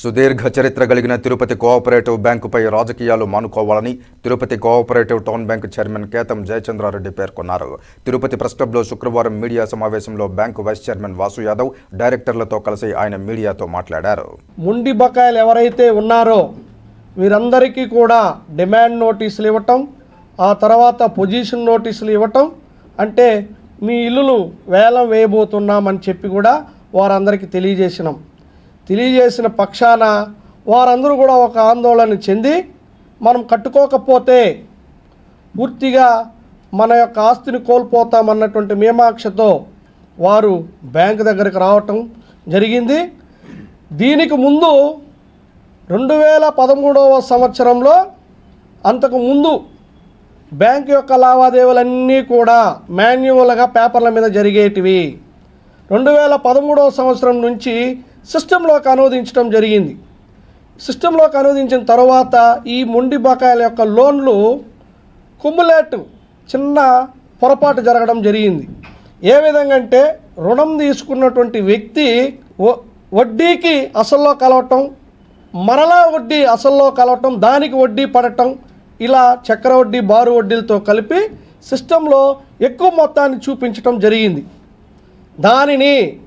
సుదీర్ఘ చరిత్ర కలిగిన తిరుపతి కోఆపరేటివ్ బ్యాంకుపై రాజకీయాలు మానుకోవాలని Tirupati cooperative town bank chairman Ketham Jayachandrareddy పేర్కొన్నారు. తిరుపతి ప్రెస్ క్లబ్లో శుక్రవారం మీడియా సమావేశంలో bank vice chairman Vasu Yadav డైరెక్టర్లతో కలిసి ఆయన మీడియాతో మాట్లాడారు. ముండి బకాయిలు ఎవరైతే ఉన్నారో వీరందరికీ కూడా డిమాండ్ నోటీసులు ఇవ్వటం ఆ తర్వాత పొజిషన్ నోటీసులు ఇవ్వటం అంటే మీ ఇల్లులు వేలం వేయబోతున్నామని చెప్పి కూడా వారందరికీ తెలియజేసినాం. తెలియజేసిన పక్షాన వారందరూ కూడా ఒక ఆందోళన చెంది మనం కట్టుకోకపోతే పూర్తిగా మన యొక్క ఆస్తిని కోల్పోతామన్నటువంటి మీమాక్షతో వారు బ్యాంక్ దగ్గరికి రావటం జరిగింది. దీనికి ముందు రెండు వేల పదమూడవ సంవత్సరంలో అంతకు ముందు బ్యాంక్ యొక్క లావాదేవీలన్నీ కూడా మాన్యువల్గా పేపర్ల మీద జరిగేటివి. రెండు వేల పదమూడవ సంవత్సరం నుంచి సిస్టంలోకి అనువదించడం జరిగింది. సిస్టంలోకి అనువదించిన తర్వాత ఈ మొండి బకాయిల యొక్క లోన్లు కుమ్ములేట్ చిన్న పొరపాటు జరగడం జరిగింది. ఏ విధంగా అంటే రుణం తీసుకున్నటువంటి వ్యక్తి వ- వడ్డీకి అసల్లో కలవటం మరలా వడ్డీ అసల్లో కలవటం దానికి వడ్డీ పడటం ఇలా చక్ర వడ్డీ బారు వడ్డీలతో కలిపి సిస్టంలో ఎక్కువ మొత్తాన్ని చూపించటం జరిగింది. దానిని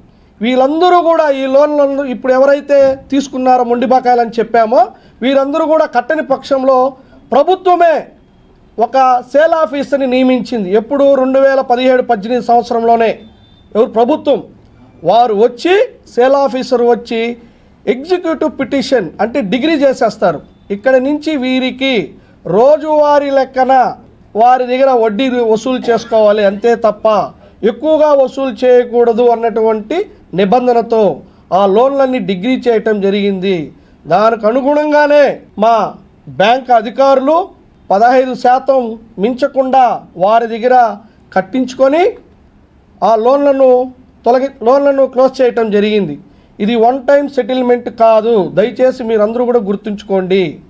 వీళ్ళందరూ కూడా ఈ లోన్లను ఇప్పుడు ఎవరైతే తీసుకున్నారో మొండి బకాయిలని చెప్పామో వీరందరూ కూడా కట్టని పక్షంలో ప్రభుత్వమే ఒక సేల్ ఆఫీసర్ని నియమించింది. ఎప్పుడు రెండు వేల పదిహేడు పద్దెనిమిది సంవత్సరంలోనే ఎవరు ప్రభుత్వం? వారు వచ్చి సేల్ ఆఫీసర్ వచ్చి ఎగ్జిక్యూటివ్ పిటిషన్ అంటే డిగ్రీ చేసేస్తారు. ఇక్కడ నుంచి వీరికి రోజువారీ లెక్కన వారి దగ్గర వడ్డీ వసూలు చేసుకోవాలి. అంతే తప్ప ఎక్కువగా వసూలు చేయకూడదు అన్నటువంటి నిబంధనతో ఆ లోన్లన్నీ డిగ్రీ చేయటం జరిగింది. దానికి అనుగుణంగానే మా బ్యాంక్ అధికారులు పదహైదు శాతం మించకుండా వారి దగ్గర కట్టించుకొని ఆ లోన్లను తొలగి లోన్లను క్లోజ్ చేయటం జరిగింది. ఇది వన్ టైం సెటిల్మెంట్ కాదు. దయచేసి మీరందరూ కూడా గుర్తుంచుకోండి.